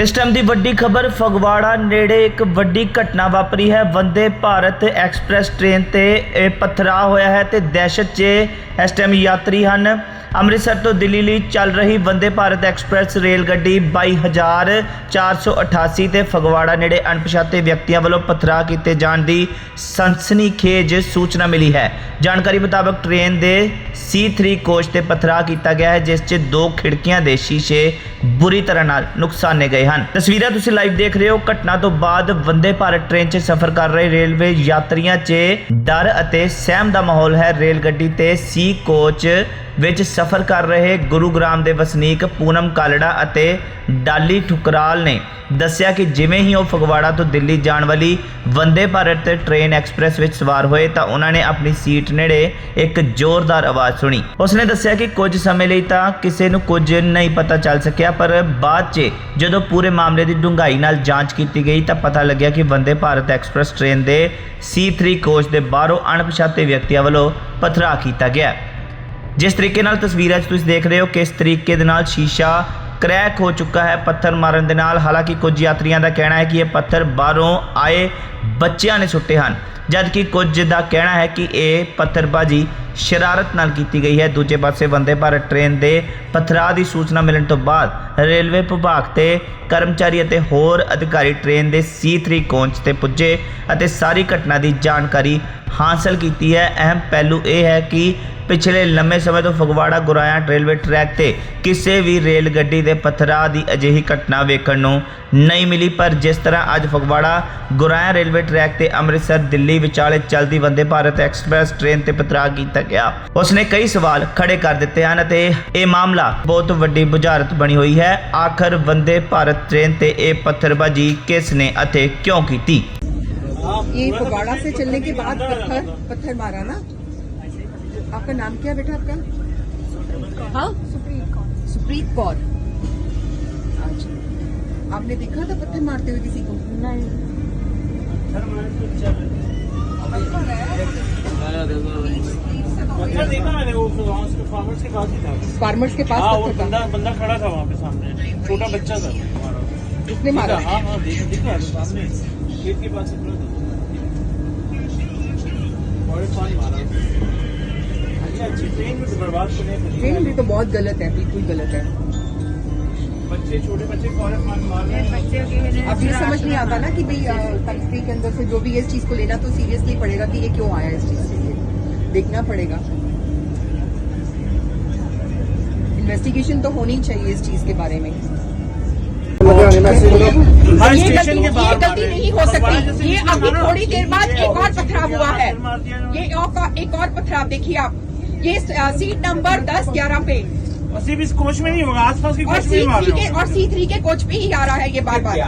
ਇਸ ਟਾਈਮ ਦੀ ਵੱਡੀ ਖਬਰ, ਫਗਵਾੜਾ ਨੇੜੇ ਇੱਕ ਵੱਡੀ ਘਟਨਾ ਵਾਪਰੀ ਹੈ। ਵੰਦੇ ਭਾਰਤ ਐਕਸਪ੍ਰੈਸ ਟ੍ਰੇਨ ਤੇ ਇਹ ਪਥਰਾ ਹੋਇਆ ਹੈ ਤੇ ਦਹਿਸ਼ਤ 'ਚ ਇਸ ਟਾਈਮ ਯਾਤਰੀ ਹਨ। ਅੰਮ੍ਰਿਤਸਰ ਤੋਂ ਦਿੱਲੀ ਲਈ ਚੱਲ ਰਹੀ ਵੰਦੇ ਭਾਰਤ ਐਕਸਪ੍ਰੈਸ ਰੇਲ ਗੱਡੀ 22488 ਤੇ ਫਗਵਾੜਾ ਨੇੜੇ ਅਣਪਛਾਤੇ ਵਿਅਕਤੀਆਂ ਵੱਲੋਂ ਪਥਰਾ ਕੀਤੇ ਜਾਣ ਦੀ ਸਨਸਨੀਖੇਜ ਸੂਚਨਾ ਮਿਲੀ ਹੈ। ਜਾਣਕਾਰੀ ਮੁਤਾਬਕ ਟ੍ਰੇਨ ਦੇ C3 ਕੋਚ ਤੇ ਪਥਰਾ ਕੀਤਾ ਗਿਆ ਹੈ, ਜਿਸ 'ਚ ਦੋ ਖਿੜਕੀਆਂ ਦੇ ਸ਼ੀਸ਼ੇ ਬੁਰੀ ਤਰ੍ਹਾਂ ਨਾਲ ਨੁਕਸਾਨੇ ਗਏ ਹਨ। ਤਸਵੀਰਾਂ ਤੁਸੀਂ ਲਾਈਵ ਦੇਖ ਰਹੇ ਹੋ। ਘਟਨਾ ਤੋਂ ਬਾਅਦ ਵੰਦੇ ਭਾਰਤ ਟ੍ਰੇਨ 'ਚ ਸਫ਼ਰ ਕਰ ਰਹੇ ਰੇਲਵੇ ਯਾਤਰੀਆਂ 'ਚ ਡਰ ਅਤੇ ਸਹਿਮ ਦਾ ਮਾਹੌਲ ਹੈ। ਰੇਲ ਗੱਡੀ ਤੇ ਸੀ ਕੋਚ ਵਿੱਚ ਸਫ਼ਰ ਕਰ ਰਹੇ ਗੁਰੂਗ੍ਰਾਮ ਦੇ ਵਸਨੀਕ ਪੂਨਮ ਕਾਲੜਾ ਅਤੇ ਡਾਲੀ ਠੁਕਰਾਲ ਨੇ ਦੱਸਿਆ ਕਿ ਜਿਵੇਂ ਹੀ ਉਹ ਫਗਵਾੜਾ ਤੋਂ ਦਿੱਲੀ ਜਾਣ ਵਾਲੀ ਵੰਦੇ ਭਾਰਤ ਟ੍ਰੇਨ ਐਕਸਪ੍ਰੈਸ ਵਿੱਚ ਸਵਾਰ ਹੋਏ ਤਾਂ ਉਹਨਾਂ ਨੇ ਆਪਣੀ ਸੀਟ ਨੇੜੇ ਇੱਕ ਜ਼ੋਰਦਾਰ ਆਵਾਜ਼ ਸੁਣੀ। ਉਸਨੇ ਦੱਸਿਆ ਕਿ ਕੁਝ ਸਮੇਂ ਲਈ ਤਾਂ ਕਿਸੇ ਨੂੰ ਕੁਝ ਨਹੀਂ ਪਤਾ ਚੱਲ ਸਕਿਆ, ਪਰ ਬਾਅਦ 'ਚ ਜਦੋਂ ਪੂਰੇ ਮਾਮਲੇ ਦੀ ਡੂੰਘਾਈ ਨਾਲ ਜਾਂਚ ਕੀਤੀ ਗਈ ਤਾਂ ਪਤਾ ਲੱਗਿਆ ਕਿ ਵੰਦੇ ਭਾਰਤ ਐਕਸਪ੍ਰੈਸ ਟ੍ਰੇਨ ਦੇ C3 ਕੋਚ ਦੇ ਬਾਹਰੋਂ ਅਣਪਛਾਤੇ ਵਿਅਕਤੀਆਂ ਵੱਲੋਂ ਪਥਰਾ ਕੀਤਾ ਗਿਆ। ਜਿਸ ਤਰੀਕੇ ਨਾਲ ਤਸਵੀਰਾਂ 'ਚ ਤੁਸੀਂ ਦੇਖ ਰਹੇ ਹੋ ਕਿਸ ਤਰੀਕੇ ਦੇ ਨਾਲ ਸ਼ੀਸ਼ਾ ਕਰੈਕ ਹੋ ਚੁੱਕਾ ਹੈ ਪੱਥਰ ਮਾਰਨ ਦੇ ਨਾਲ। ਹਾਲਾਂਕਿ ਕੁਝ ਯਾਤਰੀਆਂ ਦਾ ਕਹਿਣਾ ਹੈ ਕਿ ਇਹ ਪੱਥਰ ਬਾਹਰੋਂ ਆਏ ਬੱਚਿਆਂ ਨੇ ਸੁੱਟੇ ਹਨ। ਜਦਕਿ ਕੁਝ ਦਾ ਕਹਿਣਾ ਹੈ ਕਿ ਇਹ ਪੱਥਰਬਾਜ਼ੀ ਸ਼ਰਾਰਤ ਨਾਲ ਕੀਤੀ ਗਈ ਹੈ। ਦੂਜੇ ਪਾਸੇ ਵੰਦੇ ਭਾਰਤ ਟ੍ਰੇਨ ਦੇ ਪਥਰਾਅ ਦੀ ਸੂਚਨਾ ਮਿਲਣ ਤੋਂ ਬਾਅਦ ਰੇਲਵੇ ਵਿਭਾਗ ਤੇ ਕਰਮਚਾਰੀ ਅਤੇ ਹੋਰ ਅਧਿਕਾਰੀ ਟ੍ਰੇਨ ਦੇ C3 ਕੋਚ ਤੇ ਪੁੱਜੇ ਅਤੇ ਸਾਰੀ ਘਟਨਾ ਦੀ ਜਾਣਕਾਰੀ ਹਾਸਲ ਕੀਤੀ ਹੈ। ਅਹਿਮ ਪਹਿਲੂ ਇਹ ਹੈ ਕਿ ਪਿਛਲੇ ਲੰਮੇ ਸਮੇਂ ਤੋਂ ਫਗਵਾੜਾ ਗੁਰਾਇਆ ਰੇਲਵੇ ਟਰੈਕ ਤੇ ਕਿਸੇ ਵੀ ਰੇਲ ਗੱਡੀ ਦੇ ਪਥਰਾਅ ਦੀ ਅਜਿਹੀ ਘਟਨਾ ਵੇਖਣ ਨੂੰ ਨਹੀਂ ਮਿਲੀ। ਪਰ ਜਿਸ ਤਰ੍ਹਾਂ ਅੱਜ ਫਗਵਾੜਾ ਗੁਰਾਇਆ ਰੇਲਵੇ ਟਰੈਕ ਤੇ ਅੰਮ੍ਰਿਤਸਰ ਦਿੱਲੀ ਵਿਚਾਲੇ ਚੱਲਦੀ ਵੰਦੇ ਭਾਰਤ ਐਕਸਪ੍ਰੈਸ ਟ੍ਰੇਨ ਤੇ ਪਥਰਾਅ ਕੀਤਾ ਗਿਆ। ਉਸਨੇ ਕਈ ਸਵਾਲ ਖੜੇ ਕਰ ਦਿੱਤੇ ਹਨ ਅਤੇ ਇਹ ਮਾਮਲਾ ਬਹੁਤ ਵੱਡੀ ਬੁਝਾਰਤ ਬਣੀ ਹੋਈ ਹੈ। ਆਖਰ ਵੰਦੇ ਭਾਰਤ ਟ੍ਰੇਨ ਤੇ ਇਹ ਪੱਥਰਬਾਜ਼ੀ ਕਿਸ ਨੇ ਅਤੇ ਕਿਉਂ ਕੀਤੀ? ये फगवाड़ा से चलने के बाद पत्थर पत्थर मारा ना? आपका नाम क्या बेटा आपका? हाँ? सुप्रीत कौर। सुप्रीत कौर अच्छा। आपने देखा था पत्थर मारते हुए किसी को? पत्थर देखा मैंने वो वहाँ उसके फार्मर्स के पास ही था। फार्मर्स के पास वो बंदा बंदा खड़ा था वहाँ पे सामने। छोटा बच्चा था। उसने मारा? हाँ हाँ देखा दिखा सामने। खेत के पास अच्छा ट्रेन भी बर्बाद करने के लिए ट्रेन भी तो बहुत गलत है बिल्कुल गलत है। बच्चे छोटे बच्चे फ़ौरन मार रहे हैं। अब ये समझ नहीं आता ना कि भाई कंट्री के अंदर से जो भी इस चीज़ को लेना तो सीरियसली पड़ेगा कि ये क्यों आया इस चीज़ के लिए। देखना पड़ेगा। इन्वेस्टिगेशन तो होनी चाहिए इस चीज़ के बारे में। हर स्टेशन गलती के बाहर गलती नहीं हो सकती। ये अभी थोड़ी देर बाद एक और पथराव हुआ है। ये एक और पथराव देखिए आप। ये सीट नंबर दस ग्यारह पे। सिर्फ़ इस कोच में नहीं होगा आसपास के कोच में और सी थ्री के कोच पे ही आ रहा है ये बार बार